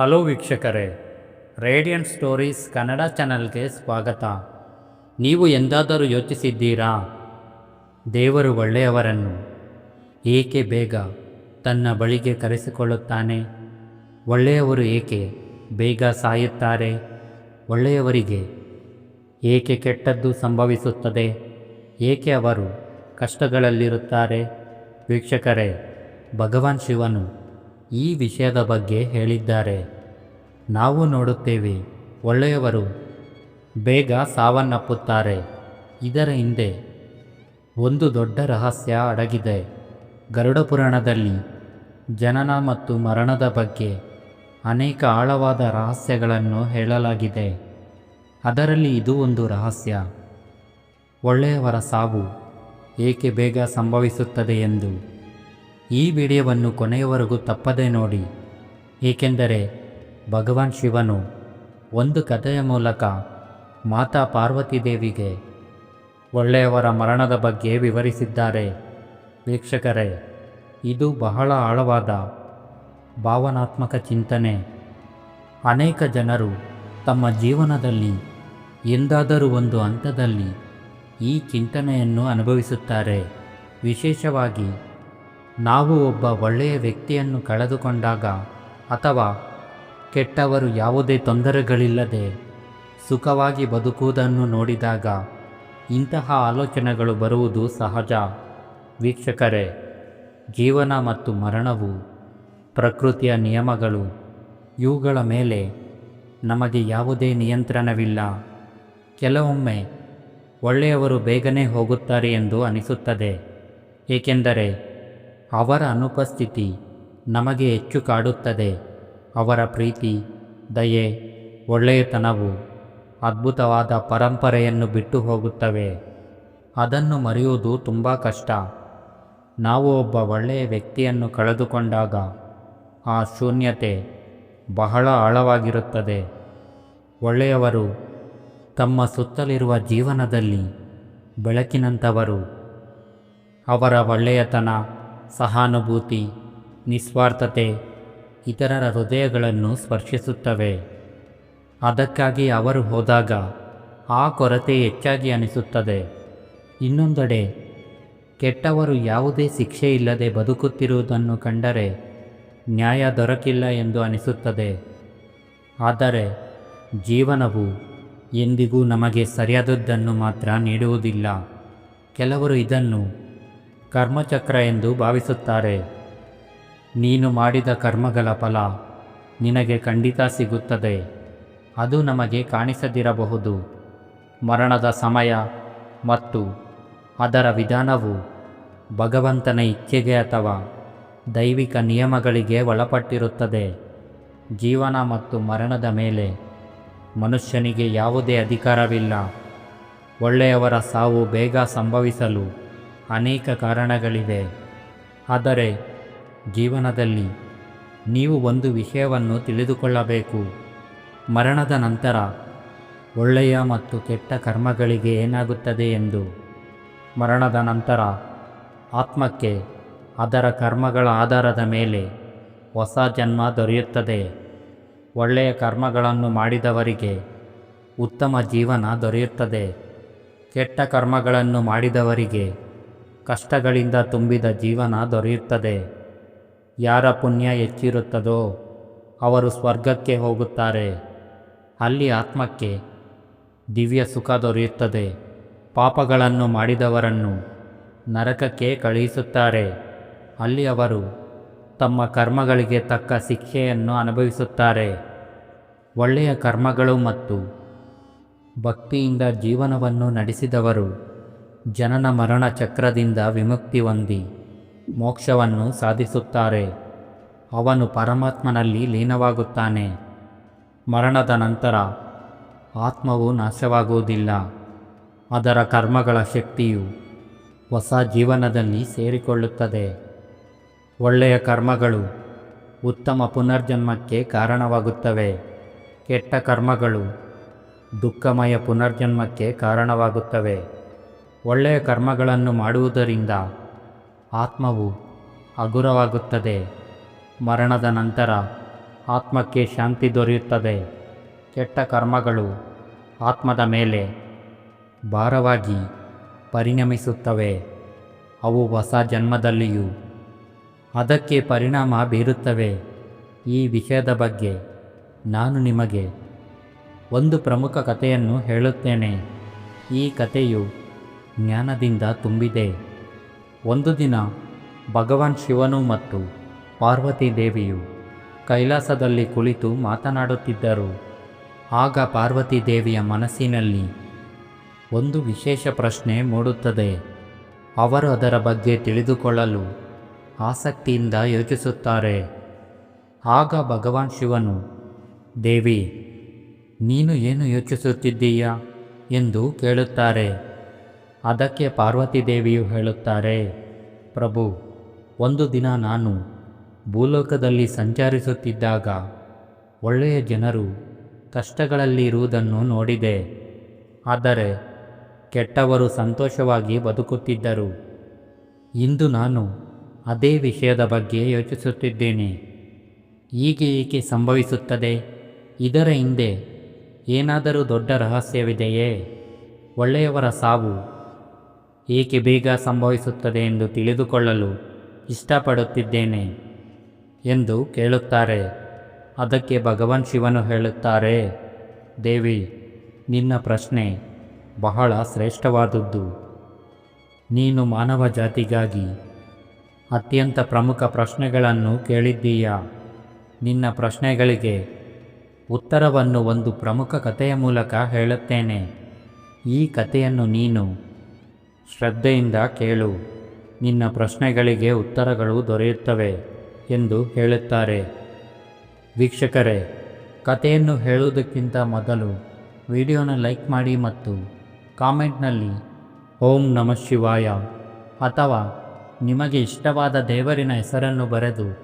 Hello ವೀಕ್ಷಕರೇ, radiant stories Kannada ಚಾನಲ್ಗೆ ಸ್ವಾಗತ. ನೀವು ಎಂದಾದರೂ ಯೋಚಿಸಿದ್ದೀರಾ? ದೇವರು ಒಳ್ಳೆಯವರನ್ನು. ಏಕೆ ಬೇಗ ತನ್ನ ಬಳಿಗೆ ಕರೆಸಿಕೊಳ್ಳುತ್ತಾನೆ? ಒಳ್ಳೆಯವರು ಏಕೆ ಬೇಗ ಸಾಯುತ್ತಾರೆ? ಒಳ್ಳೆಯವರಿಗೆ ಏಕೆ ಕೆಟ್ಟದ್ದು ಸಂಭವಿಸುತ್ತದೆ? ಏಕೆ ಅವರು ಕಷ್ಟಗಳಲ್ಲಿರುತ್ತಾರೆ? ವೀಕ್ಷಕರೇ, ಭಗವಾನ್ ಶಿವನು ಈ ವಿಷಯದ ಬಗ್ಗೆ ಹೇಳಿದ್ದಾರೆ. ನಾವು ನೋಡುತ್ತೇವೆ, ಒಳ್ಳೆಯವರು ಬೇಗ ಸಾವನ್ನಪ್ಪುತ್ತಾರೆ. ಇದರ ಹಿಂದೆ ಒಂದು ದೊಡ್ಡ ರಹಸ್ಯ ಅಡಗಿದೆ. ಗರುಡ ಪುರಾಣದಲ್ಲಿ ಜನನ ಮತ್ತು ಮರಣದ ಬಗ್ಗೆ ಅನೇಕ ಆಳವಾದ ರಹಸ್ಯಗಳನ್ನು ಹೇಳಲಾಗಿದೆ. ಅದರಲ್ಲಿ ಇದು ಒಂದು ರಹಸ್ಯ. ಒಳ್ಳೆಯವರ ಸಾವು ಏಕೆ ಬೇಗ ಸಂಭವಿಸುತ್ತದೆ ಎಂದು ಈ ವಿಡಿಯೋವನ್ನು ಕೊನೆಯವರೆಗೂ ತಪ್ಪದೇ ನೋಡಿ. ಏಕೆಂದರೆ ಭಗವಾನ್ ಶಿವನು ಒಂದು ಕಥೆಯ ಮೂಲಕ ಮಾತಾ ಪಾರ್ವತಿ ದೇವಿಗೆ ಒಳ್ಳೆಯವರ ಮರಣದ ಬಗ್ಗೆ ವಿವರಿಸಿದ್ದಾರೆ. ವೀಕ್ಷಕರೇ, ಇದು ಬಹಳ ಆಳವಾದ ಭಾವನಾತ್ಮಕ ಚಿಂತನೆ. ಅನೇಕ ಜನರು ತಮ್ಮ ಜೀವನದಲ್ಲಿ ಎಂದಾದರೂ ಒಂದು ಹಂತದಲ್ಲಿ ಈ ಚಿಂತನೆಯನ್ನು ಅನುಭವಿಸುತ್ತಾರೆ. ವಿಶೇಷವಾಗಿ ನಾವು ಒಬ್ಬ ಒಳ್ಳೆಯ ವ್ಯಕ್ತಿಯನ್ನು ಕಳೆದುಕೊಂಡಾಗ ಅಥವಾ ಕೆಟ್ಟವರು ಯಾವುದೇ ತೊಂದರೆಗಳಿಲ್ಲದೆ ಸುಖವಾಗಿ ಬದುಕುವುದನ್ನು ನೋಡಿದಾಗ ಇಂತಹ ಆಲೋಚನೆಗಳು ಬರುವುದು ಸಹಜ. ವೀಕ್ಷಕರೇ, ಜೀವನ ಮತ್ತು ಮರಣವು ಪ್ರಕೃತಿಯ ನಿಯಮಗಳು. ಇವುಗಳ ಮೇಲೆ ನಮಗೆ ಯಾವುದೇ ನಿಯಂತ್ರಣವಿಲ್ಲ. ಕೆಲವೊಮ್ಮೆ ಒಳ್ಳೆಯವರು ಬೇಗನೆ ಹೋಗುತ್ತಾರೆ ಎಂದು ಅನಿಸುತ್ತದೆ. ಏಕೆಂದರೆ ಅವರ ಅನುಪಸ್ಥಿತಿ ನಮಗೆ ಹೆಚ್ಚು ಕಾಡುತ್ತದೆ. ಅವರ ಪ್ರೀತಿ, ದಯೆ, ಒಳ್ಳೆಯತನವು ಅದ್ಭುತವಾದ ಪರಂಪರೆಯನ್ನು ಬಿಟ್ಟು ಹೋಗುತ್ತವೆ. ಅದನ್ನು ಮರೆಯುವುದು ತುಂಬ ಕಷ್ಟ. ನಾವು ಒಬ್ಬ ಒಳ್ಳೆಯ ವ್ಯಕ್ತಿಯನ್ನು ಕಳೆದುಕೊಂಡಾಗ ಆ ಶೂನ್ಯತೆ ಬಹಳ ಆಳವಾಗಿರುತ್ತದೆ. ಒಳ್ಳೆಯವರು ತಮ್ಮ ಸುತ್ತಲಿರುವ ಜೀವನದಲ್ಲಿ ಬೆಳಕಿನಂಥವರು ಅವರ ಒಳ್ಳೆಯತನ ಸಹಾನುಭೂತಿ, ನಿಸ್ವಾರ್ಥತೆ ಇತರರ ಹೃದಯಗಳನ್ನು ಸ್ಪರ್ಶಿಸುತ್ತವೆ. ಅದಕ್ಕಾಗಿ ಅವರು ಹೋದಾಗ ಆ ಕೊರತೆ ಹೆಚ್ಚಾಗಿ ಅನಿಸುತ್ತದೆ. ಇನ್ನೊಂದೆಡೆ, ಕೆಟ್ಟವರು ಯಾವುದೇ ಶಿಕ್ಷೆ ಇಲ್ಲದೆ ಬದುಕುತ್ತಿರುವುದನ್ನು ಕಂಡರೆ ನ್ಯಾಯ ದೊರಕಿಲ್ಲ ಎಂದು ಅನಿಸುತ್ತದೆ. ಆದರೆ, ಜೀವನವು ಎಂದಿಗೂ ನಮಗೆ ಸರಿಯಾದದ್ದನ್ನು ಮಾತ್ರ ನೀಡುವುದಿಲ್ಲ. ಕೆಲವರು ಇದನ್ನು ಕರ್ಮಚಕ್ರ ಎಂದು ಭಾವಿಸುತ್ತಾರೆ. ನೀನು ಮಾಡಿದ ಕರ್ಮಗಳ ಫಲ ನಿನಗೆ ಖಂಡಿತ ಸಿಗುತ್ತದೆ. ಅದು ನಮಗೆ ಕಾಣಿಸದಿರಬಹುದು. ಮರಣದ ಸಮಯ ಮತ್ತು ಅದರ ವಿಧಾನವು ಭಗವಂತನ ಇಚ್ಛೆಗೆ ಅಥವಾ ದೈವಿಕ ನಿಯಮಗಳಿಗೆ ಒಳಪಟ್ಟಿರುತ್ತದೆ. ಜೀವನ ಮತ್ತು ಮರಣದ ಮೇಲೆ ಮನುಷ್ಯನಿಗೆ ಯಾವುದೇ ಅಧಿಕಾರವಿಲ್ಲ. ಒಳ್ಳೆಯವರ ಸಾವು ಬೇಗ ಸಂಭವಿಸಲು ಅನೇಕ ಕಾರಣಗಳಿವೆ. ಆದರೆ ಜೀವನದಲ್ಲಿ ನೀವು ಒಂದು ವಿಷಯವನ್ನು ತಿಳಿದುಕೊಳ್ಳಬೇಕು. ಮರಣದ ನಂತರ ಒಳ್ಳೆಯ ಮತ್ತು ಕೆಟ್ಟ ಕರ್ಮಗಳಿಗೆ ಏನಾಗುತ್ತದೆ ಎಂದು. ಮರಣದ ನಂತರ ಆತ್ಮಕ್ಕೆ ಅದರ ಕರ್ಮಗಳ ಆಧಾರದ ಮೇಲೆ ಹೊಸ ಜನ್ಮ ದೊರೆಯುತ್ತದೆ. ಒಳ್ಳೆಯ ಕರ್ಮಗಳನ್ನು ಮಾಡಿದವರಿಗೆ ಉತ್ತಮ ಜೀವನ ದೊರೆಯುತ್ತದೆ. ಕೆಟ್ಟ ಕರ್ಮಗಳನ್ನು ಮಾಡಿದವರಿಗೆ ಕಷ್ಟಗಳಿಂದ ತುಂಬಿದ ಜೀವನ ದೊರೆಯುತ್ತದೆ. ಯಾರ ಪುಣ್ಯ ಹೆಚ್ಚಿರುತ್ತದೋ ಅವರು ಸ್ವರ್ಗಕ್ಕೆ ಹೋಗುತ್ತಾರೆ. ಅಲ್ಲಿ ಆತ್ಮಕ್ಕೆ ದಿವ್ಯ ಸುಖ ದೊರೆಯುತ್ತದೆ. ಪಾಪಗಳನ್ನು ಮಾಡಿದವರನ್ನು ನರಕಕ್ಕೆ ಕಳುಹಿಸುತ್ತಾರೆ. ಅಲ್ಲಿ ಅವರು ತಮ್ಮ ಕರ್ಮಗಳಿಗೆ ತಕ್ಕ ಶಿಕ್ಷೆಯನ್ನು ಅನುಭವಿಸುತ್ತಾರೆ. ಒಳ್ಳೆಯ ಕರ್ಮಗಳು ಮತ್ತು ಭಕ್ತಿಯಿಂದ ಜೀವನವನ್ನು ನಡೆಸಿದವರು ಜನನ ಮರಣ ಚಕ್ರದಿಂದ ವಿಮುಕ್ತಿ ಹೊಂದಿ ಮೋಕ್ಷವನ್ನು ಸಾಧಿಸುತ್ತಾರೆ. ಅವನು ಪರಮಾತ್ಮನಲ್ಲಿ ಲೀನವಾಗುತ್ತಾನೆ. ಮರಣದ ನಂತರ ಆತ್ಮವು ನಾಶವಾಗುವುದಿಲ್ಲ. ಅದರ ಕರ್ಮಗಳ ಶಕ್ತಿಯು ಹೊಸ ಜೀವನದಲ್ಲಿ ಸೇರಿಕೊಳ್ಳುತ್ತದೆ. ಒಳ್ಳೆಯ ಕರ್ಮಗಳು ಉತ್ತಮ ಪುನರ್ಜನ್ಮಕ್ಕೆ ಕಾರಣವಾಗುತ್ತವೆ. ಕೆಟ್ಟ ಕರ್ಮಗಳು ದುಃಖಮಯ ಪುನರ್ಜನ್ಮಕ್ಕೆ ಕಾರಣವಾಗುತ್ತವೆ. ಒಳ್ಳೆಯ ಕರ್ಮಗಳನ್ನು ಮಾಡುವುದರಿಂದ ಆತ್ಮವು ಹಗುರವಾಗುತ್ತದೆ. ಮರಣದ ನಂತರ ಆತ್ಮಕ್ಕೆ ಶಾಂತಿ ದೊರೆಯುತ್ತದೆ. ಕೆಟ್ಟ ಕರ್ಮಗಳು ಆತ್ಮದ ಮೇಲೆ ಭಾರವಾಗಿ ಪರಿಣಮಿಸುತ್ತವೆ. ಅವು ಹೊಸ ಜನ್ಮದಲ್ಲಿಯೂ ಅದಕ್ಕೆ ಪರಿಣಾಮ ಬೀರುತ್ತವೆ. ಈ ವಿಷಯದ ಬಗ್ಗೆ ನಾನು ನಿಮಗೆ ಒಂದು ಪ್ರಮುಖ ಕಥೆಯನ್ನು ಹೇಳುತ್ತೇನೆ. ಈ ಕಥೆಯು ಜ್ಞಾನದಿಂದ ತುಂಬಿದೆ. ಒಂದು ದಿನ ಭಗವಾನ್ ಶಿವನು ಮತ್ತು ಪಾರ್ವತಿ ದೇವಿಯು ಕೈಲಾಸದಲ್ಲಿ ಕುಳಿತು ಮಾತನಾಡುತ್ತಿದ್ದರು. ಆಗ ಪಾರ್ವತಿ ದೇವಿಯ ಮನಸ್ಸಿನಲ್ಲಿ ಒಂದು ವಿಶೇಷ ಪ್ರಶ್ನೆ ಮೂಡುತ್ತದೆ. ಅವರು ಅದರ ಬಗ್ಗೆ ತಿಳಿದುಕೊಳ್ಳಲು ಆಸಕ್ತಿಯಿಂದ ಯೋಚಿಸುತ್ತಾರೆ. ಆಗ ಭಗವಾನ್ ಶಿವನು, ದೇವಿ, ನೀನು ಏನು ಯೋಚಿಸುತ್ತಿದ್ದೀಯಾ? ಎಂದು ಕೇಳುತ್ತಾರೆ. ಅದಕ್ಕೆ ಪಾರ್ವತಿ ದೇವಿಯು ಹೇಳುತ್ತಾರೆ, ಪ್ರಭು, ಒಂದು ದಿನ ನಾನು ಭೂಲೋಕದಲ್ಲಿ ಸಂಚರಿಸುತ್ತಿದ್ದಾಗ ಒಳ್ಳೆಯ ಜನರು ಕಷ್ಟಗಳಲ್ಲಿ ಇರುವುದನ್ನು ನೋಡಿದೆ. ಆದರೆ ಕೆಟ್ಟವರು ಸಂತೋಷವಾಗಿ ಬದುಕುತ್ತಿದ್ದರು. ಇಂದು ನಾನು ಅದೇ ವಿಷಯದ ಬಗ್ಗೆ ಯೋಚಿಸುತ್ತಿದ್ದೇನೆ. ಹೀಗೆ ಏಕೆ ಸಂಭವಿಸುತ್ತದೆ? ಇದರ ಹಿಂದೆ ಏನಾದರೂ ದೊಡ್ಡ ರಹಸ್ಯವಿದೆಯೇ? ಒಳ್ಳೆಯವರ ಸಾವು ಏಕೆ ಬೇಗ ಸಂಭವಿಸುತ್ತದೆ ಎಂದು ತಿಳಿದುಕೊಳ್ಳಲು ಇಷ್ಟಪಡುತ್ತಿದ್ದೇನೆ ಎಂದು ಕೇಳುತ್ತಾರೆ. ಅದಕ್ಕೆ ಭಗವಾನ್ ಶಿವನು ಹೇಳುತ್ತಾರೆ, ದೇವಿ, ನಿನ್ನ ಪ್ರಶ್ನೆ ಬಹಳ ಶ್ರೇಷ್ಠವಾದದ್ದು. ನೀನು ಮಾನವ ಜಾತಿಗಾಗಿ ಅತ್ಯಂತ ಪ್ರಮುಖ ಪ್ರಶ್ನೆಗಳನ್ನು ಕೇಳಿದ್ದೀಯಾ? ನಿನ್ನ ಪ್ರಶ್ನೆಗಳಿಗೆ ಉತ್ತರವನ್ನು ಒಂದು ಪ್ರಮುಖ ಕಥೆಯ ಮೂಲಕ ಹೇಳುತ್ತೇನೆ. ಈ ಕಥೆಯನ್ನು ನೀನು ಶ್ರದ್ಧೆಯಿಂದ ಕೇಳು. ನಿನ್ನ ಪ್ರಶ್ನೆಗಳಿಗೆ ಉತ್ತರಗಳು ದೊರೆಯುತ್ತವೆ ಎಂದು ಹೇಳುತ್ತಾರೆ. ವೀಕ್ಷಕರೇ, ಕಥೆಯನ್ನು ಹೇಳುವುದಕ್ಕಿಂತ ಮೊದಲು ವಿಡಿಯೋನ ಲೈಕ್ ಮಾಡಿ ಮತ್ತು ಕಾಮೆಂಟ್ನಲ್ಲಿ ಓಂ ನಮಃ ಶಿವಾಯ ಅಥವಾ ನಿಮಗೆ ಇಷ್ಟವಾದ ದೇವರಿನ ಹೆಸರನ್ನು ಬರೆದು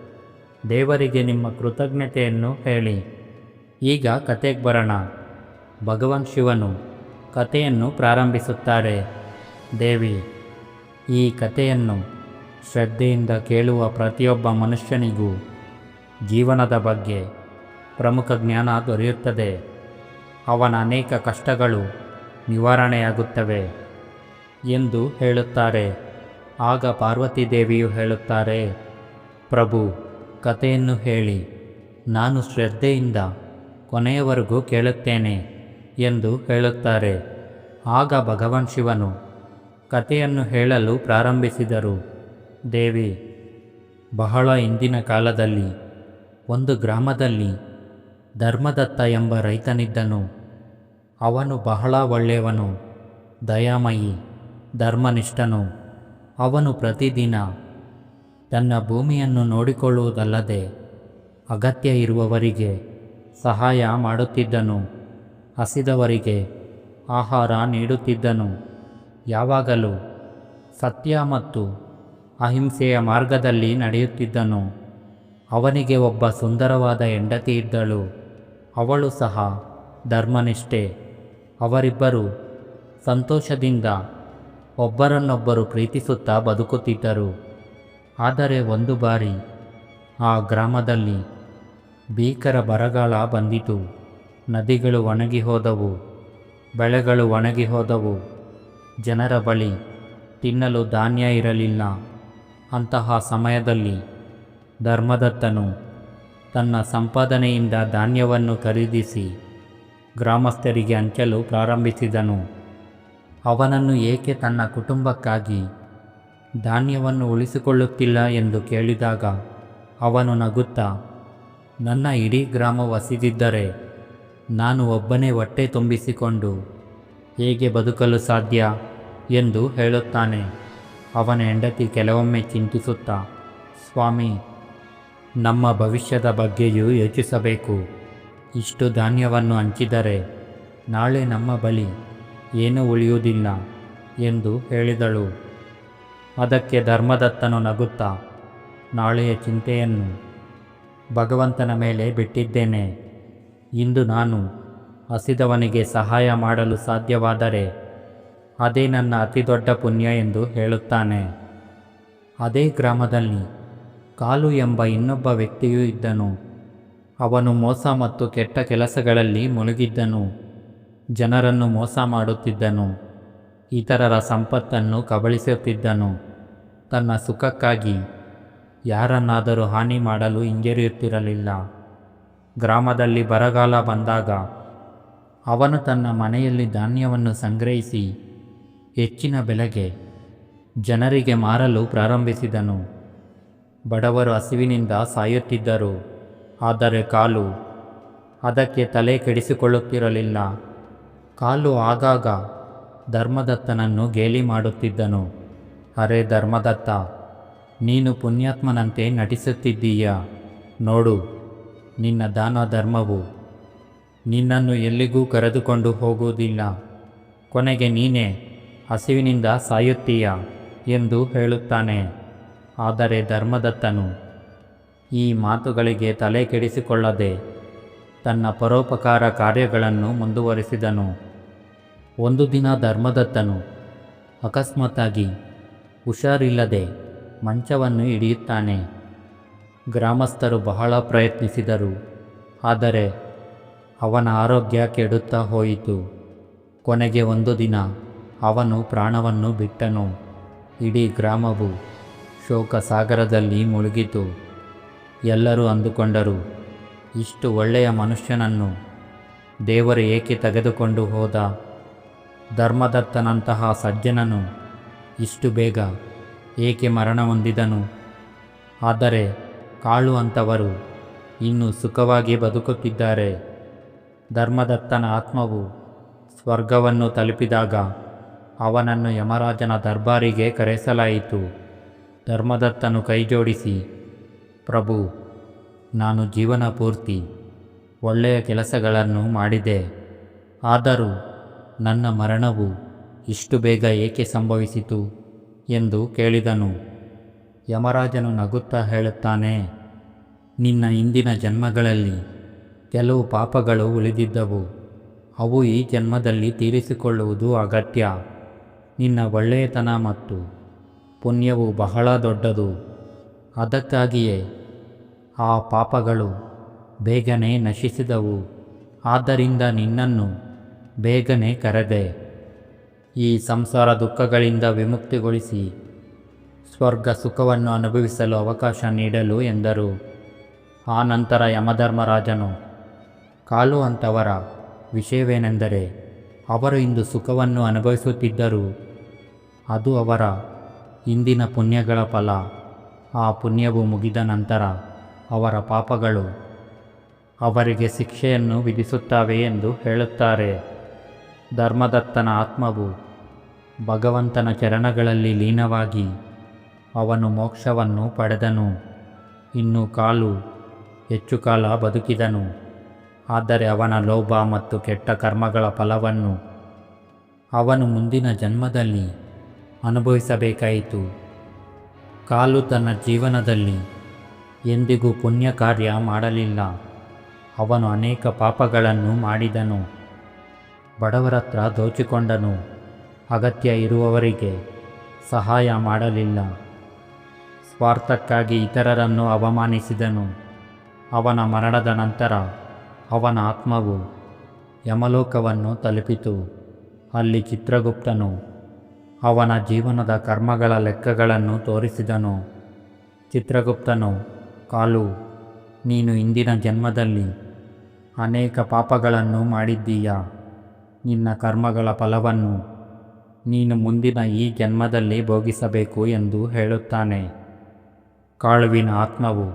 ದೇವರಿಗೆ ನಿಮ್ಮ ಕೃತಜ್ಞತೆಯನ್ನು ಹೇಳಿ. ಈಗ ಕತೆಗೆ ಬರೋಣ. ಭಗವಾನ್ ಶಿವನು ಕಥೆಯನ್ನು ಪ್ರಾರಂಭಿಸುತ್ತಾರೆ. ದೇವಿ, ಈ ಕಥೆಯನ್ನು ಶ್ರದ್ಧೆಯಿಂದ ಕೇಳುವ ಪ್ರತಿಯೊಬ್ಬ ಮನುಷ್ಯನಿಗೂ ಜೀವನದ ಬಗ್ಗೆ ಪ್ರಮುಖ ಜ್ಞಾನ ದೊರೆಯುತ್ತದೆ. ಅವನ ಅನೇಕ ಕಷ್ಟಗಳು ನಿವಾರಣೆಯಾಗುತ್ತವೆ ಎಂದು ಹೇಳುತ್ತಾರೆ. ಆಗ ಪಾರ್ವತಿ ದೇವಿಯು ಹೇಳುತ್ತಾರೆ, ಪ್ರಭು, ಕಥೆಯನ್ನು ಹೇಳಿ. ನಾನು ಶ್ರದ್ಧೆಯಿಂದ ಕೊನೆಯವರೆಗೂ ಕೇಳುತ್ತೇನೆ ಎಂದು ಹೇಳುತ್ತಾರೆ. ಆಗ ಭಗವಾನ್ ಶಿವನು ಕಥೆಯನ್ನು ಹೇಳಲು ಪ್ರಾರಂಭಿಸಿದರು. ದೇವಿ, ಬಹಳ ಹಿಂದಿನ ಕಾಲದಲ್ಲಿ, ಒಂದು ಗ್ರಾಮದಲ್ಲಿ ಧರ್ಮದತ್ತ ಎಂಬ ರೈತನಿದ್ದನು. ಅವನು ಬಹಳ ಒಳ್ಳೆಯವನು, ದಯಾಮಯಿ, ಧರ್ಮನಿಷ್ಠನು. ಅವನು ಪ್ರತಿದಿನ ತನ್ನ ಭೂಮಿಯನ್ನು ನೋಡಿಕೊಳ್ಳುವುದಲ್ಲದೆ ಅಗತ್ಯ ಇರುವವರಿಗೆ ಸಹಾಯ ಮಾಡುತ್ತಿದ್ದನು, ಹಸಿದವರಿಗೆ ಆಹಾರ ನೀಡುತ್ತಿದ್ದನು. ಯಾವಾಗಲೂ ಸತ್ಯ ಮತ್ತು ಅಹಿಂಸೆಯ ಮಾರ್ಗದಲ್ಲಿ ನಡೆಯುತ್ತಿದ್ದನು. ಅವನಿಗೆ ಒಬ್ಬ ಸುಂದರವಾದ ಹೆಂಡತಿ ಇದ್ದಳು. ಅವಳು ಸಹ ಧರ್ಮನಿಷ್ಠೆ. ಅವರಿಬ್ಬರು ಸಂತೋಷದಿಂದ ಒಬ್ಬರನ್ನೊಬ್ಬರು ಪ್ರೀತಿಸುತ್ತಾ ಬದುಕುತ್ತಿದ್ದರು. ಆದರೆ ಒಂದು ಬಾರಿ ಆ ಗ್ರಾಮದಲ್ಲಿ ಭೀಕರ ಬರಗಾಲ ಬಂದಿತು. ನದಿಗಳು ಒಣಗಿ ಹೋದವು. ಬೆಳೆಗಳು ಒಣಗಿ ಹೋದವು. ಜನರ ಬಳಿ ತಿನ್ನಲು ಧಾನ್ಯ ಇರಲಿಲ್ಲ. ಅಂತಹ ಸಮಯದಲ್ಲಿ ಧರ್ಮದತ್ತನು ತನ್ನ ಸಂಪಾದನೆಯಿಂದ ಧಾನ್ಯವನ್ನು ಖರೀದಿಸಿ ಗ್ರಾಮಸ್ಥರಿಗೆ ಹಂಚಲು ಪ್ರಾರಂಭಿಸಿದನು. ಅವನನ್ನು ಏಕೆ ತನ್ನ ಕುಟುಂಬಕ್ಕಾಗಿ ಧಾನ್ಯವನ್ನು ಉಳಿಸಿಕೊಳ್ಳುತ್ತಿಲ್ಲ ಎಂದು ಕೇಳಿದಾಗ ಅವನು ನಗುತ್ತಾ, ನನ್ನ ಇಡೀ ಗ್ರಾಮ ವಸಿದಿದ್ದರೆ ನಾನು ಒಬ್ಬನೇ ಹೊಟ್ಟೆ ತುಂಬಿಸಿಕೊಂಡು ಹೇಗೆ ಬದುಕಲು ಸಾಧ್ಯ ಎಂದು ಹೇಳುತ್ತಾನೆ. ಅವನ ಹೆಂಡತಿ ಕೆಲವೊಮ್ಮೆ ಚಿಂತಿಸುತ್ತಾ, ಸ್ವಾಮಿ, ನಮ್ಮ ಭವಿಷ್ಯದ ಬಗ್ಗೆಯೂ ಯೋಚಿಸಬೇಕು. ಇಷ್ಟು ಧಾನ್ಯವನ್ನು ಹಂಚಿದರೆ ನಾಳೆ ನಮ್ಮ ಬಳಿ ಏನೂ ಉಳಿಯುವುದಿಲ್ಲ ಎಂದು ಹೇಳಿದಳು. ಅದಕ್ಕೆ ಧರ್ಮದತ್ತನು ನಗುತ್ತಾ, ನಾಳೆಯ ಚಿಂತೆಯನ್ನು ಭಗವಂತನ ಮೇಲೆ ಬಿಟ್ಟಿದ್ದೇನೆ. ಇಂದು ನಾನು ಹಸಿದವನಿಗೆ ಸಹಾಯ ಮಾಡಲು ಸಾಧ್ಯವಾದರೆ ಅದೇ ನನ್ನ ಅತಿದೊಡ್ಡ ಪುಣ್ಯ ಎಂದು ಹೇಳುತ್ತಾನೆ. ಅದೇ ಗ್ರಾಮದಲ್ಲಿ ಕಾಲು ಎಂಬ ಇನ್ನೊಬ್ಬ ವ್ಯಕ್ತಿಯೂ ಇದ್ದನು. ಅವನು ಮೋಸ ಮತ್ತು ಕೆಟ್ಟ ಕೆಲಸಗಳಲ್ಲಿ ಮುಳುಗಿದ್ದನು. ಜನರನ್ನು ಮೋಸ ಮಾಡುತ್ತಿದ್ದನು. ಇತರರ ಸಂಪತ್ತನ್ನು ಕಬಳಿಸುತ್ತಿದ್ದನು. ತನ್ನ ಸುಖಕ್ಕಾಗಿ ಯಾರನ್ನಾದರೂ ಹಾನಿ ಮಾಡಲು ಹಿಂಜರಿಯುತ್ತಿರಲಿಲ್ಲ. ಗ್ರಾಮದಲ್ಲಿ ಬರಗಾಲ ಬಂದಾಗ ಅವನು ತನ್ನ ಮನೆಯಲ್ಲಿ ಧಾನ್ಯವನ್ನು ಸಂಗ್ರಹಿಸಿ ಹೆಚ್ಚಿನ ಬೆಲೆಗೆ ಜನರಿಗೆ ಮಾರಲು ಪ್ರಾರಂಭಿಸಿದನು. ಬಡವರು ಹಸಿವಿನಿಂದ ಸಾಯುತ್ತಿದ್ದರು. ಆದರೆ ಕಾಲು ಅದಕ್ಕೆ ತಲೆ ಕೆಡಿಸಿಕೊಳ್ಳುತ್ತಿರಲಿಲ್ಲ. ಕಾಲು ಆಗಾಗ ಧರ್ಮದತ್ತನನ್ನು ಗೇಲಿ ಮಾಡುತ್ತಿದ್ದನು. ಅರೆ ಧರ್ಮದತ್ತ, ನೀನು ಪುಣ್ಯಾತ್ಮನಂತೆ ನಟಿಸುತ್ತಿದ್ದೀಯ? ನೋಡು, ನಿನ್ನ ದಾನ ಧರ್ಮವು ನಿನ್ನನ್ನು ಎಲ್ಲಿಗೂ ಕರೆದುಕೊಂಡು ಹೋಗುವುದಿಲ್ಲ. ಕೊನೆಗೆ ನೀನೇ ಹಸಿವಿನಿಂದ ಸಾಯುತ್ತೀಯ ಎಂದು ಹೇಳುತ್ತಾನೆ. ಆದರೆ ಧರ್ಮದತ್ತನು ಈ ಮಾತುಗಳಿಗೆ ತಲೆ ಕೆಡಿಸಿಕೊಳ್ಳದೆ ತನ್ನ ಪರೋಪಕಾರ ಕಾರ್ಯಗಳನ್ನು ಮುಂದುವರಿಸಿದನು. ಒಂದು ದಿನ ಧರ್ಮದತ್ತನು ಅಕಸ್ಮಾತ್ತಾಗಿ ಹುಷಾರಿಲ್ಲದೆ ಮಂಚವನ್ನು ಹಿಡಿಯುತ್ತಾನೆ. ಗ್ರಾಮಸ್ಥರು ಬಹಳ ಪ್ರಯತ್ನಿಸಿದರು. ಆದರೆ ಅವನ ಆರೋಗ್ಯ ಕೆಡುತ್ತಾ ಹೋಯಿತು. ಕೊನೆಗೆ ಒಂದು ದಿನ ಅವನು ಪ್ರಾಣವನ್ನು ಬಿಟ್ಟನು. ಇಡೀ ಗ್ರಾಮವು ಶೋಕ ಸಾಗರದಲ್ಲಿ ಮುಳುಗಿತು. ಎಲ್ಲರೂ ಅಂದುಕೊಂಡರು, ಇಷ್ಟು ಒಳ್ಳೆಯ ಮನುಷ್ಯನನ್ನು ದೇವರು ಏಕೆ ತೆಗೆದುಕೊಂಡು ಹೋದ? ಧರ್ಮದತ್ತನಂತಹ ಸಜ್ಜನನು ಇಷ್ಟು ಬೇಗ ಏಕೆ ಮರಣ ಹೊಂದಿದನು? ಆದರೆ ಕಾಳು ಅಂತವರು ಇನ್ನೂ ಸುಖವಾಗಿ ಬದುಕುತ್ತಿದ್ದಾರೆ. ಧರ್ಮದತ್ತನ ಆತ್ಮವು ಸ್ವರ್ಗವನ್ನು ತಲುಪಿದಾಗ ಅವನನ್ನು ಯಮರಾಜನ ದರ್ಬಾರಿಗೆ ಕರೆಸಲಾಯಿತು. ಧರ್ಮದತ್ತನು ಕೈಜೋಡಿಸಿ, ಪ್ರಭು, ನಾನು ಜೀವನ ಪೂರ್ತಿ ಒಳ್ಳೆಯ ಕೆಲಸಗಳನ್ನು ಮಾಡಿದೆ. ಆದರೂ ನನ್ನ ಮರಣವು ಇಷ್ಟು ಬೇಗ ಏಕೆ ಸಂಭವಿಸಿತು? ಎಂದು ಕೇಳಿದನು. ಯಮರಾಜನು ನಗುತ್ತಾ ಹೇಳುತ್ತಾನೆ, ನಿನ್ನ ಇಂದಿನ ಜನ್ಮಗಳಲ್ಲಿ ಕೆಲವು ಪಾಪಗಳು ಉಳಿದಿದ್ದವು. ಅವು ಈ ಜನ್ಮದಲ್ಲಿ ತೀರಿಸಿಕೊಳ್ಳುವುದು ಅಗತ್ಯ. ನಿನ್ನ ಒಳ್ಳೆಯತನ ಮತ್ತು ಪುಣ್ಯವು ಬಹಳ ದೊಡ್ಡದು. ಅದಕ್ಕಾಗಿಯೇ ಆ ಪಾಪಗಳು ಬೇಗನೆ ನಶಿಸಿದವು. ಆದ್ದರಿಂದ ನಿನ್ನನ್ನು ಬೇಗನೆ ಕರೆದೆ. ಈ ಸಂಸಾರ ದುಃಖಗಳಿಂದ ವಿಮುಕ್ತಿಗೊಳಿಸಿ ಸ್ವರ್ಗ ಸುಖವನ್ನು ಅನುಭವಿಸಲು ಅವಕಾಶ ನೀಡಲು ಎಂದರು. ಆ ನಂತರ ಯಮಧರ್ಮರಾಜನು ಕಾಲು ಅಂತವರ ವಿಷಯವೇನೆಂದರೆ, ಅವರು ಇಂದು ಸುಖವನ್ನು ಅನುಭವಿಸುತ್ತಿದ್ದರು, ಅದು ಅವರ ಇಂದಿನ ಪುಣ್ಯಗಳ ಫಲ. ಆ ಪುಣ್ಯವು ಮುಗಿದ ನಂತರ ಅವರ ಪಾಪಗಳು ಅವರಿಗೆ ಶಿಕ್ಷೆಯನ್ನು ವಿಧಿಸುತ್ತವೆ ಎಂದು ಹೇಳುತ್ತಾರೆ. ಧರ್ಮದತ್ತನ ಆತ್ಮವು ಭಗವಂತನ ಚರಣಗಳಲ್ಲಿ ಲೀನವಾಗಿ ಅವನು ಮೋಕ್ಷವನ್ನು ಪಡೆದನು. ಇನ್ನು ಕಾಲು ಹೆಚ್ಚು ಕಾಲ ಬದುಕಿದನು. ಆದರೆ ಅವನ ಲೋಭ ಮತ್ತು ಕೆಟ್ಟ ಕರ್ಮಗಳ ಫಲವನ್ನು ಅವನು ಮುಂದಿನ ಜನ್ಮದಲ್ಲಿ ಅನುಭವಿಸಬೇಕಾಯಿತು. ಕಾಲು ತನ್ನ ಜೀವನದಲ್ಲಿ ಎಂದಿಗೂ ಪುಣ್ಯ ಕಾರ್ಯ ಮಾಡಲಿಲ್ಲ. ಅವನು ಅನೇಕ ಪಾಪಗಳನ್ನು ಮಾಡಿದನು. ಬಡವರ ಹತ್ರ ದೋಚಿಕೊಂಡನು. ಅಗತ್ಯ ಇರುವವರಿಗೆ ಸಹಾಯ ಮಾಡಲಿಲ್ಲ. ಸ್ವಾರ್ಥಕ್ಕಾಗಿ ಇತರರನ್ನು ಅವಮಾನಿಸಿದನು. ಅವನ ಮರಣದ ನಂತರ ಅವನ ಆತ್ಮವು ಯಮಲೋಕವನ್ನು ತಲುಪಿತು. ಅಲ್ಲಿ ಚಿತ್ರಗುಪ್ತನು ಅವನ ಜೀವನದ ಕರ್ಮಗಳ ಲೆಕ್ಕಗಳನ್ನು ತೋರಿಸಿದನು. ಚಿತ್ರಗುಪ್ತನು, ಕಾಲು, ನೀನು ಇಂದಿನ ಜನ್ಮದಲ್ಲಿ ಅನೇಕ ಪಾಪಗಳನ್ನು ಮಾಡಿದ್ದೀಯ. ನಿನ್ನ ಕರ್ಮಗಳ ಫಲವನ್ನು ನೀನು ಮುಂದಿನ ಈ ಜನ್ಮದಲ್ಲಿ ಭೋಗಿಸಬೇಕು ಎಂದು ಹೇಳುತ್ತಾನೆ. ಕಾಳುವಿನ ಆತ್ಮವು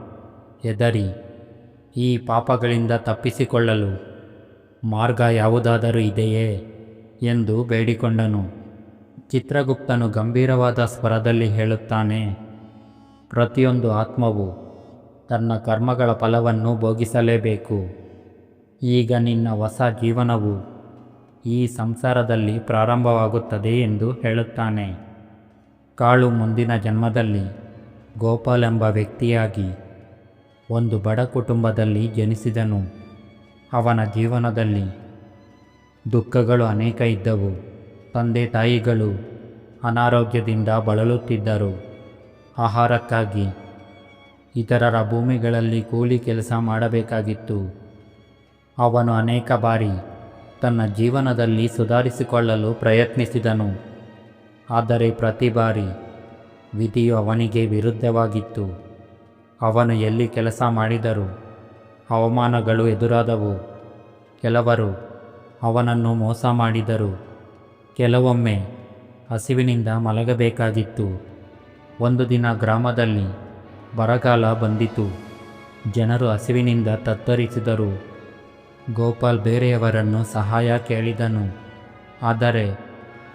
ಹೆದರಿ ಈ ಪಾಪಗಳಿಂದ ತಪ್ಪಿಸಿಕೊಳ್ಳಲು ಮಾರ್ಗ ಯಾವುದಾದರೂ ಇದೆಯೇ ಎಂದು ಬೇಡಿಕೊಂಡನು. ಚಿತ್ರಗುಪ್ತನು ಗಂಭೀರವಾದ ಸ್ವರದಲ್ಲಿ ಹೇಳುತ್ತಾನೆ, ಪ್ರತಿಯೊಂದು ಆತ್ಮವು ತನ್ನ ಕರ್ಮಗಳ ಫಲವನ್ನು ಭೋಗಿಸಲೇಬೇಕು. ಈಗ ನಿನ್ನ ಹೊಸ ಜೀವನವು ಈ ಸಂಸಾರದಲ್ಲಿ ಪ್ರಾರಂಭವಾಗುತ್ತದೆ ಎಂದು ಹೇಳುತ್ತಾನೆ. ಕಾಳು ಮುಂದಿನ ಜನ್ಮದಲ್ಲಿ ಗೋಪಾಲ್ ಎಂಬ ವ್ಯಕ್ತಿಯಾಗಿ ಒಂದು ಬಡ ಕುಟುಂಬದಲ್ಲಿ ಜನಿಸಿದನು. ಅವನ ಜೀವನದಲ್ಲಿ ದುಃಖಗಳು ಅನೇಕ ಇದ್ದವು. ತಂದೆ ತಾಯಿಗಳು ಅನಾರೋಗ್ಯದಿಂದ ಬಳಲುತ್ತಿದ್ದರು. ಆಹಾರಕ್ಕಾಗಿ ಇತರರ ಭೂಮಿಗಳಲ್ಲಿ ಕೂಲಿ ಕೆಲಸ ಮಾಡಬೇಕಾಗಿತ್ತು. ಅವನು ಅನೇಕ ಬಾರಿ ತನ್ನ ಜೀವನದಲ್ಲಿ ಸುಧಾರಿಸಿಕೊಳ್ಳಲು ಪ್ರಯತ್ನಿಸಿದನು. ಆದರೆ ಪ್ರತಿ ಬಾರಿ ವಿಧಿಯು ಅವನಿಗೆ ವಿರುದ್ಧವಾಗಿತ್ತು. ಅವನು ಎಲ್ಲಿ ಕೆಲಸ ಮಾಡಿದರೂ ಅವಮಾನಗಳು ಎದುರಾದವು. ಕೆಲವರು ಅವನನ್ನು ಮೋಸ ಮಾಡಿದರು. ಕೆಲವೊಮ್ಮೆ ಹಸಿವಿನಿಂದ ಮಲಗಬೇಕಾಗಿತ್ತು. ಒಂದು ದಿನ ಗ್ರಾಮದಲ್ಲಿ ಬರಗಾಲ ಬಂದಿತು. ಜನರು ಹಸಿವಿನಿಂದ ತತ್ತರಿಸಿದರು. ಗೋಪಾಲ್ ಬೇರೆಯವರನ್ನು ಸಹಾಯ ಕೇಳಿದನು. ಆದರೆ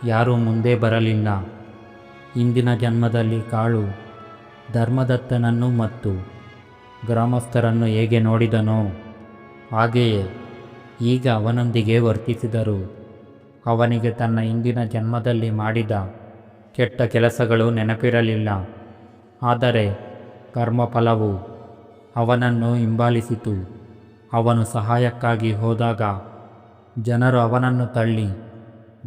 ಯಾರೂ ಮುಂದೆ ಬರಲಿಲ್ಲ. ಇಂದಿನ ಜನ್ಮದಲ್ಲಿ ಕಾಳು ಧರ್ಮದತ್ತನನ್ನು ಮತ್ತು ಗ್ರಾಮಸ್ಥರನ್ನು ಹೇಗೆ ನೋಡಿದನೋ ಹಾಗೆಯೇ ಈಗ ಅವನೊಂದಿಗೆ ವರ್ತಿಸಿದರು. ಅವನಿಗೆ ತನ್ನ ಹಿಂದಿನ ಜನ್ಮದಲ್ಲಿ ಮಾಡಿದ ಕೆಟ್ಟ ಕೆಲಸಗಳು ನೆನಪಿರಲಿಲ್ಲ. ಆದರೆ ಕರ್ಮಫಲವು ಅವನನ್ನು ಹಿಂಬಾಲಿಸಿತು. ಅವನು ಸಹಾಯಕ್ಕಾಗಿ ಹೋದಾಗ ಜನರು ಅವನನ್ನು ತಳ್ಳಿ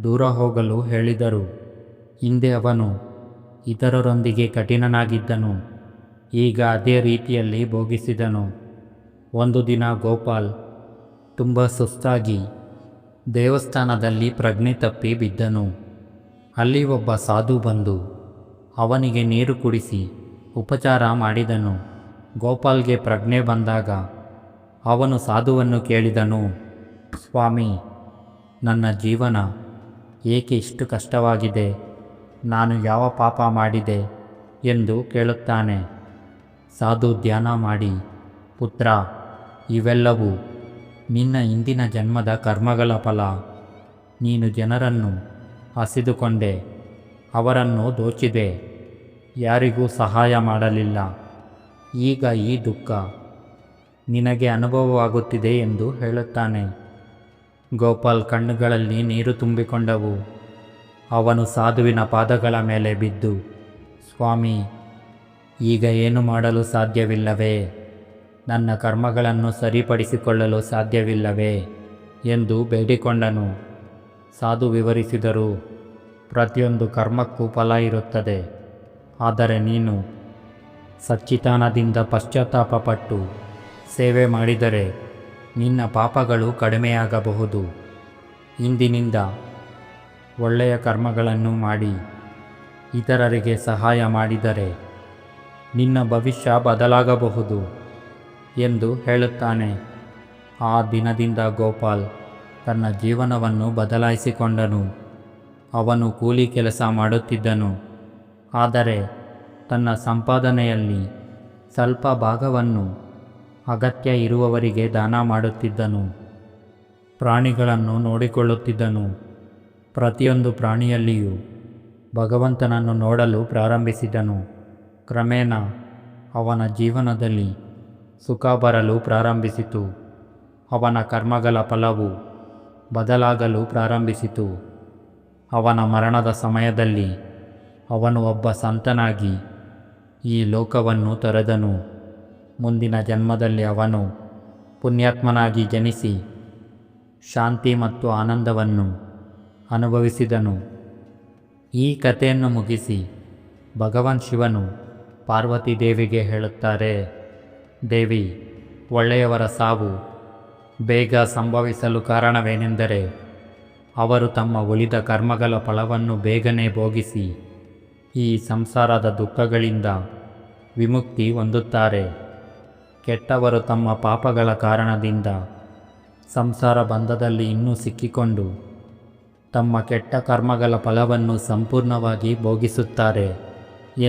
ದೂರ ಹೋಗಲು ಹೇಳಿದರು. ಹಿಂದೆ ಅವನು ಇತರರೊಂದಿಗೆ ಕಠಿಣನಾಗಿದ್ದನು. ಈಗ ಅದೇ ರೀತಿಯಲ್ಲಿ ಭೋಗಿಸಿದನು. ಒಂದು ದಿನ ಗೋಪಾಲ್ ತುಂಬ ಸುಸ್ತಾಗಿ ದೇವಸ್ಥಾನದಲ್ಲಿ ಪ್ರಜ್ಞೆ ತಪ್ಪಿ ಬಿದ್ದನು. ಅಲ್ಲಿ ಒಬ್ಬ ಸಾಧು ಬಂದು ಅವನಿಗೆ ನೀರು ಕುಡಿಸಿ ಉಪಚಾರ ಮಾಡಿದನು. ಗೋಪಾಲ್ಗೆ ಪ್ರಜ್ಞೆ ಬಂದಾಗ ಅವನು ಸಾಧುವನ್ನು ಕೇಳಿದನು, ಸ್ವಾಮಿ, ನನ್ನ ಜೀವನ ಏಕೆ ಇಷ್ಟು ಕಷ್ಟವಾಗಿದೆ? ನಾನು ಯಾವ ಪಾಪ ಮಾಡಿದೆ ಎಂದು ಕೇಳುತ್ತಾನೆ. ಸಾಧು ಧ್ಯಾನ ಮಾಡಿ, ಪುತ್ರ, ಇವೆಲ್ಲವೂ ನಿನ್ನ ಇಂದಿನ ಜನ್ಮದ ಕರ್ಮಗಳ ಫಲ. ನೀನು ಜನರನ್ನು ಹಸಿದುಕೊಂಡೆ, ಅವರನ್ನು ದೋಚಿದೆ, ಯಾರಿಗೂ ಸಹಾಯ ಮಾಡಲಿಲ್ಲ. ಈಗ ಈ ದುಃಖ ನಿನಗೆ ಅನುಭವವಾಗುತ್ತಿದೆ ಎಂದು ಹೇಳುತ್ತಾನೆ. ಗೋಪಾಲ್ ಕಣ್ಣುಗಳಲ್ಲಿ ನೀರು ತುಂಬಿಕೊಂಡವು. ಅವನು ಸಾಧುವಿನ ಪಾದಗಳ ಮೇಲೆ ಬಿದ್ದು, ಸ್ವಾಮಿ, ಈಗ ಏನು ಮಾಡಲು ಸಾಧ್ಯವಿಲ್ಲವೇ? ನನ್ನ ಕರ್ಮಗಳನ್ನು ಸರಿಪಡಿಸಿಕೊಳ್ಳಲು ಸಾಧ್ಯವಿಲ್ಲವೇ? ಎಂದು ಬೇಡಿಕೊಂಡನು. ಸಾಧು ವಿವರಿಸಿದರು, ಪ್ರತಿಯೊಂದು ಕರ್ಮಕ್ಕೂ ಫಲ ಇರುತ್ತದೆ. ಆದರೆ ನೀನು ಸಚ್ಚಿತಾನದಿಂದ ಪಶ್ಚಾತ್ತಾಪಪಟ್ಟು ಸೇವೆ ಮಾಡಿದರೆ ನಿನ್ನ ಪಾಪಗಳು ಕಡಿಮೆಯಾಗಬಹುದು. ಇಂದಿನಿಂದ ಒಳ್ಳೆಯ ಕರ್ಮಗಳನ್ನು ಮಾಡಿ, ಇತರರಿಗೆ ಸಹಾಯ ಮಾಡಿದರೆ ನಿನ್ನ ಭವಿಷ್ಯ ಬದಲಾಗಬಹುದು ಎಂದು ಹೇಳುತ್ತಾನೆ. ಆ ದಿನದಿಂದ ಗೋಪಾಲ್ ತನ್ನ ಜೀವನವನ್ನು ಬದಲಾಯಿಸಿಕೊಂಡನು. ಅವನು ಕೂಲಿ ಕೆಲಸ ಮಾಡುತ್ತಿದ್ದನು. ಆದರೆ ತನ್ನ ಸಂಪಾದನೆಯಲ್ಲಿ ಸ್ವಲ್ಪ ಭಾಗವನ್ನು ಅಗತ್ಯ ಇರುವವರಿಗೆ ದಾನ ಮಾಡುತ್ತಿದ್ದನು. ಪ್ರಾಣಿಗಳನ್ನು ನೋಡಿಕೊಳ್ಳುತ್ತಿದ್ದನು. ಪ್ರತಿಯೊಂದು ಪ್ರಾಣಿಯಲ್ಲಿಯೂ ಭಗವಂತನನ್ನು ನೋಡಲು ಪ್ರಾರಂಭಿಸಿದನು. ಕ್ರಮೇಣ ಅವನ ಜೀವನದಲ್ಲಿ ಸುಖ ಬರಲು ಪ್ರಾರಂಭಿಸಿತು. ಅವನ ಕರ್ಮಗಳ ಫಲವು ಬದಲಾಗಲು ಪ್ರಾರಂಭಿಸಿತು. ಅವನ ಮರಣದ ಸಮಯದಲ್ಲಿ ಅವನು ಒಬ್ಬ ಸಂತನಾಗಿ ಈ ಲೋಕವನ್ನು ತೊರೆದನು. ಮುಂದಿನ ಜನ್ಮದಲ್ಲಿ ಅವನು ಪುಣ್ಯಾತ್ಮನಾಗಿ ಜನಿಸಿ ಶಾಂತಿ ಮತ್ತು ಆನಂದವನ್ನು ಅನುಭವಿಸಿದನು. ಈ ಕಥೆಯನ್ನು ಮುಗಿಸಿ ಭಗವಾನ್ ಶಿವನು ಪಾರ್ವತಿ ದೇವಿಗೆ ಹೇಳುತ್ತಾರೆ, ದೇವಿ, ಒಳ್ಳೆಯವರ ಸಾವು ಬೇಗ ಸಂಭವಿಸಲು ಕಾರಣವೇನೆಂದರೆ ಅವರು ತಮ್ಮ ಉಳಿದ ಕರ್ಮಗಳ ಫಲವನ್ನು ಬೇಗನೆ ಭೋಗಿಸಿ ಈ ಸಂಸಾರದ ದುಃಖಗಳಿಂದ ವಿಮುಕ್ತಿ ಹೊಂದುತ್ತಾರೆ. ಕೆಟ್ಟವರು ತಮ್ಮ ಪಾಪಗಳ ಕಾರಣದಿಂದ ಸಂಸಾರ ಬಂಧದಲ್ಲಿ ಇನ್ನೂ ಸಿಕ್ಕಿಕೊಂಡು ತಮ್ಮ ಕೆಟ್ಟ ಕರ್ಮಗಳ ಫಲವನ್ನು ಸಂಪೂರ್ಣವಾಗಿ ಭೋಗಿಸುತ್ತಾರೆ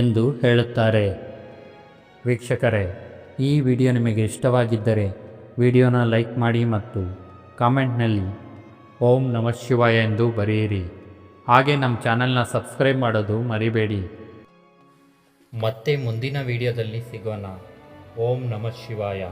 ಎಂದು ಹೇಳುತ್ತಾರೆ. ವೀಕ್ಷಕರೇ, ಈ ವಿಡಿಯೋ ನಿಮಗೆ ಇಷ್ಟವಾಗಿದ್ದರೆ ವಿಡಿಯೋನ ಲೈಕ್ ಮಾಡಿ ಮತ್ತು ಕಾಮೆಂಟ್ನಲ್ಲಿ ಓಂ ನಮಃ ಶಿವಾಯ ಎಂದು ಬರೆಯಿರಿ. ಹಾಗೆ ನಮ್ಮ ಚಾನಲ್ನ ಸಬ್ಸ್ಕ್ರೈಬ್ ಮಾಡೋದು ಮರಿಬೇಡಿ. ಮತ್ತೆ ಮುಂದಿನ ವಿಡಿಯೋದಲ್ಲಿ ಸಿಗೋಣ. ಓಂ ನಮಃ ಶಿವಾಯ.